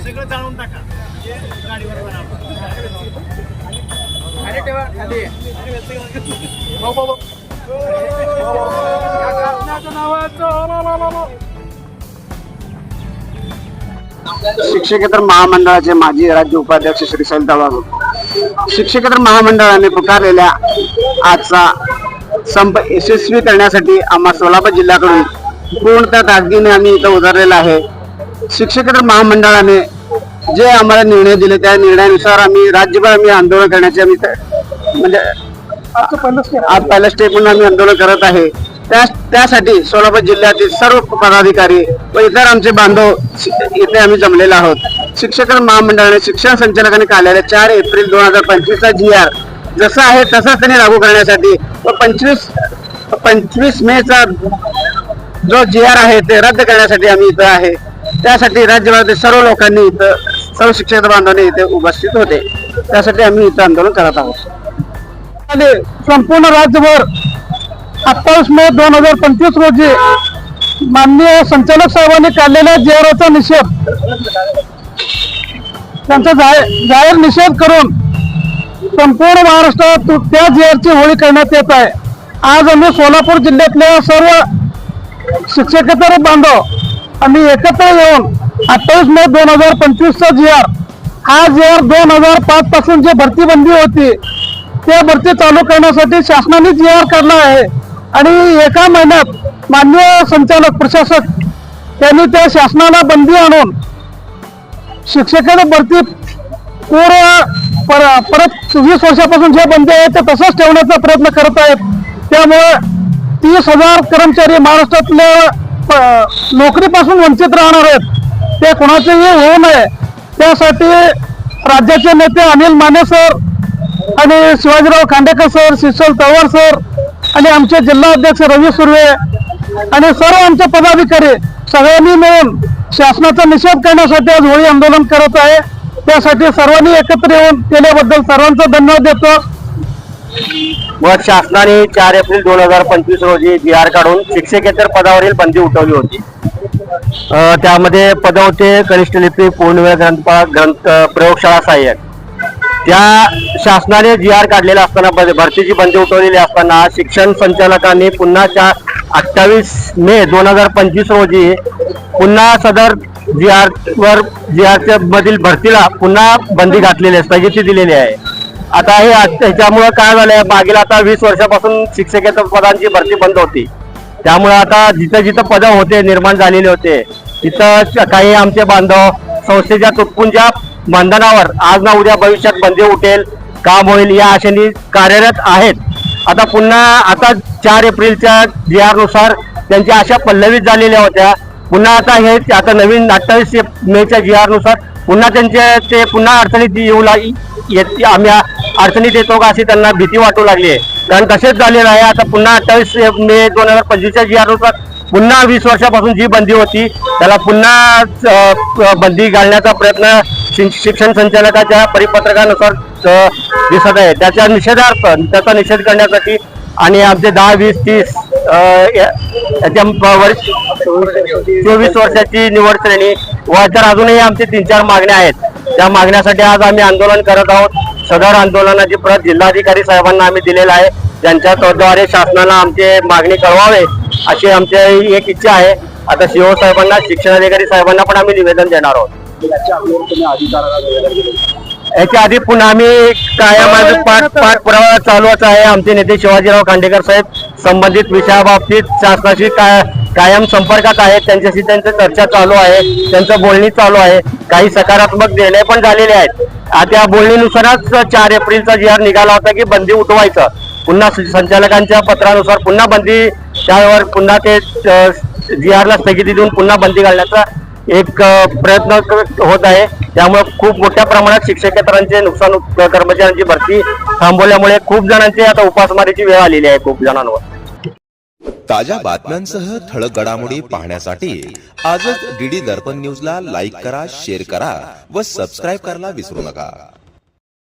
सगळं जाळून टाका. गाडीवर शिक्षकेतर महामंडळाचे माजी राज्य उपाध्यक्ष श्री सविता बाबू. शिक्षकेतर महामंडळाने पुकारलेल्या आजचा संप यशस्वी करण्यासाठी आम्हा सोलापूर जिल्ह्याकडून पूर्णतः ताकदीने आम्ही इथं उतरलेला आहे. शिक्षकेतर महामंडळाने जे आम्हाला निर्णय दिले त्या निर्णयानुसार आम्ही राज्यभर आम्ही आंदोलन करण्याचे आम्ही म्हणजे आज पहिलं स्टेप म्हणून आम्ही आंदोलन करत आहे. त्या त्यासाठी सोलापूर जिल्ह्यातील सर्व पदाधिकारी व इतर आमचे बांधव इथे आम्ही जमलेलो आहोत. शिक्षक महामंडळाने शिक्षण संचालकांनी काढलेल्या चार एप्रिल दोन हजार पंचवीसचा जी आर जसा आहे तसाच त्यांनी लागू करण्यासाठी पंचवीस पंचवीस मेचा जो जी आर आहे ते रद्द करण्यासाठी आम्ही इथं आहे. त्यासाठी राज्यभरातील सर्व लोकांनी इथं सर्व शिक्षक बांधवांनी इथे उपस्थित होते. त्यासाठी आम्ही इथं आंदोलन करत आहोत. आणि संपूर्ण राज्यभर अठ्ठावीस मे दोन हजार पंचवीस रोजी माननीय संचालक साहेबांनी काढलेल्या जेराचा निषेध त्यांचा जाहीर निषेध करून संपूर्ण महाराष्ट्रात त्या जेरची होळी करण्यात येत आहे. आज आम्ही सोलापूर जिल्ह्यातल्या सर्व शिक्षकेतर बांधव आम्ही एकत्र येऊन अठ्ठावीस मे दोन हजार पंचवीसचा जी आर हा जी आर दोन हजार पाच पासून जे भरती बंदी होती त्या भरती चालू करण्यासाठी शासनाने जी आर काढला आहे. आणि एका महिन्यात मान्य संचालक प्रशासक त्यांनी त्या शासनाला बंदी आणून शिक्षकांना भरती पूर्ण पर- परत वीस वर्षापासून जे बंद आहे ते तसंच ठेवण्याचा प्रयत्न करत आहेत. त्यामुळे तीस हजार कर्मचारी महाराष्ट्रातल्या नोकरीपासून वंचित राहणार आहेत. ते कोणाचेही होऊ नये. त्यासाठी राज्याचे नेते अनिल माने सर आणि शिवाजीराव खांडेकर सर शिशल तळवार सर आणि आमचे जिल्हा अध्यक्ष रवी सुर्वे आणि सर्व आमचे पदाधिकारी सगळ्यांनी मिळून शासनाचा निषेध करण्यासाठी आज होळी आंदोलन करत आहे. त्यासाठी सर्वांनी एकत्र येऊन केल्याबद्दल सर्वांचा धन्यवाद देतो. व शासनाने चार एप्रिल दोन हजार पंचवीस रोजी जी आर काढून शिक्षकेतर पदावरील बंदी उठवली होती. त्यामध्ये पद होते कनिष्ठ लिपी पूर्णवेळ ग्रंथपाल ग्रंथ प्रयोगशाळा सहाय्यक. त्या शासनाने जी आर काढलेला असताना भरतीची बंदी उठवलेली असताना शिक्षण संचालकांनी पुन्हा चार अठ्ठावीस मे दोन हजार पंचवीस रोजी पुन्हा सदर जी आर वर जी आरच्या मधील भरतीला पुन्हा बंदी घातलेली आहे स्थगिती दिलेली आहे. आता हे आत- ह्याच्यामुळं काय झालंय? मागील आता वीस वर्षापासून शिक्षकेतर पदांची भरती बंद होती. त्यामुळे आता जिथं जिथं पदं होते निर्माण झालेले होते तिथं काही आमचे बांधव संस्थेच्या तुटपुंच्या बंधनावर आज ना उद्या भविष्यात बंदी उठेल काम होईल या आशेने कार्यरत आहेत. आता पुन्हा आता चार एप्रिलच्या जी आरनुसार त्यांच्या आशा पल्लवित झालेल्या होत्या. पुन्हा आता हे आता नवीन अठ्ठावीस मेच्या जी आरनुसार पुन्हा त्यांचे ते पुन्हा अडचणीत येऊ लाग येत आम्ही अडचणीत येतो का अशी त्यांना भीती वाटू लागली आहे. कारण तसेच झालेलं आहे आता पुन्हा अठ्ठावीस मे दोन हजार पंचवीसच्या जी आरनुसार पुन्हा वीस वर्षापासून जी बंदी होती त्याला पुन्हा बंदी घालण्याचा प्रयत्न शि- शिक्षण संचालकाच्या परिपत्रकानुसार दिसत आहे. त्याच्या निषेधार्थ त्याचा निषेध करण्यासाठी आणि आमचे दहा वीस तीस वर्ष चोवीस वर्षाची निवड श्रेणी. व तर अजूनही आमचे तीन चार मागण्या आहेत. त्या मागण्यासाठी आज आम्ही आंदोलन करत आहोत. सदर आंदोलनाची प्रत जिल्हाधिकारी साहेबांना आम्ही दिलेला आहे. त्यांच्याद्वारे शासनाला आमचे मागणी कळवावे अशी आमची एक इच्छा आहे. आता सीओ साहेबांना शिक्षणाधिकारी साहेबांना पण आम्ही निवेदन देणार आहोत. याच्या आधी पुन्हा आम्ही कायम आज पाठ पाठपुरावा चालूच आहे. आमचे नेते शिवाजीराव खांडेकर साहेब संबंधित विषयाबाबतीत शासनाशी काय कायम संपर्कात आहेत. त्यांच्याशी त्यांचं चर्चा चालू आहे. त्यांचं बोलणी चालू आहे. काही सकारात्मक निर्णय पण झालेले आहेत. त्या बोलणीनुसारच चार एप्रिलचा जी आर निघाला होता की बंदी उठवायचं. पुन्हा संचालकांच्या पत्रानुसार पुन्हा बंदी त्यावर पुन्हा ते जी आरला स्थगिती देऊन पुन्हा बंदी घालण्याचा एक प्रयत्न होत आहे. त्यामुळे खूप मोठ्या प्रमाणात शिक्षकेतरांचे नुकसान कर्मचाऱ्यांची भरती थांबवल्यामुळे खूप जणांची आता उपासमारीची वेळ आलेली आहे खूप जणांवर. ताज्या बातम्यांसह ठळक घडामोडी पाहण्यासाठी आजच डीडी दर्पण न्यूजला लाईक करा शेअर करा व सबस्क्राईब करायला विसरू नका.